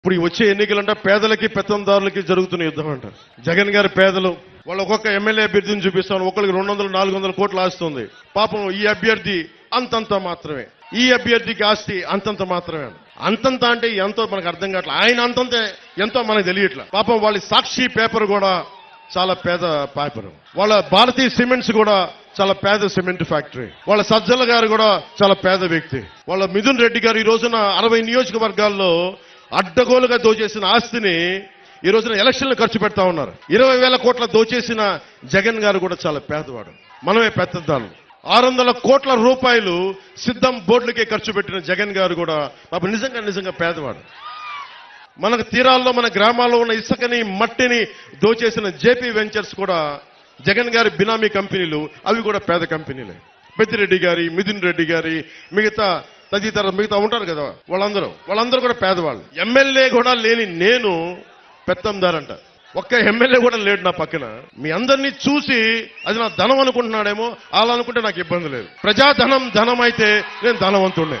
ఇప్పుడు ఈ వచ్చే ఎన్నికలంటే పేదలకి పెత్తందారులకి జరుగుతున్న యుద్ధం అంట. జగన్ గారి పేదలు వాళ్ళు ఒక్కొక్క ఎమ్మెల్యే అభ్యర్థిని చూపిస్తాను ఒకరికి రెండు వందలు నాలుగు వందల కోట్లు ఆస్తుంది పాపం ఈ అభ్యర్థి అంతంత మాత్రమే. ఈ అభ్యర్థికి ఆస్తి అంతంత మాత్రమే. అంతంత అంటే ఎంతో మనకు అర్థం కావట్లేదు ఆయన అంతంత ఎంతో మనకు తెలియట్లా. పాపం వాళ్ళ సాక్షి పేపర్ కూడా చాలా పేద పేపర్. వాళ్ళ భారతీయ సిమెంట్స్ కూడా చాలా పేద సిమెంట్ ఫ్యాక్టరీ. వాళ్ళ సజ్జల గారు కూడా చాలా పేద వ్యక్తి. వాళ్ళ మిథున్ రెడ్డి గారు ఈ రోజున అరవై నియోజకవర్గాల్లో అడ్డగోలుగా దోచేసిన ఆస్తిని ఈ రోజున ఎలక్షన్లు ఖర్చు పెడతా ఉన్నారు. ఇరవై వేల కోట్ల దోచేసిన జగన్ గారు కూడా చాలా పేదవాడు. మనమే పెద్దదాను ఆరు వందల కోట్ల రూపాయలు సిద్ధం బోర్డులకే ఖర్చు పెట్టిన జగన్ గారు కూడా పాప నిజంగా నిజంగా పేదవాడు. మనకు తీరాల్లో మన గ్రామాల్లో ఉన్న ఇసుకని మట్టిని దోచేసిన జేపీ వెంచర్స్ కూడా జగన్ గారి బినామీ కంపెనీలు అవి కూడా పేద కంపెనీలే. పెద్దిరెడ్డి గారి మిథున్ రెడ్డి గారి మిగతా తదితర మిగతా ఉంటారు కదా వాళ్ళందరూ. వాళ్ళందరూ కూడా పేదవాళ్ళు. ఎమ్మెల్యే కూడా లేని నేను పెత్తందారంట. ఒక్క ఎమ్మెల్యే కూడా లేడు నా పక్కన. మీ అందరినీ చూసి అది నా ధనం అనుకుంటున్నాడేమో అలా అనుకుంటే నాకు ఇబ్బంది లేదు. ప్రజాధనం ధనం అయితే నేను ధనవంతుడినే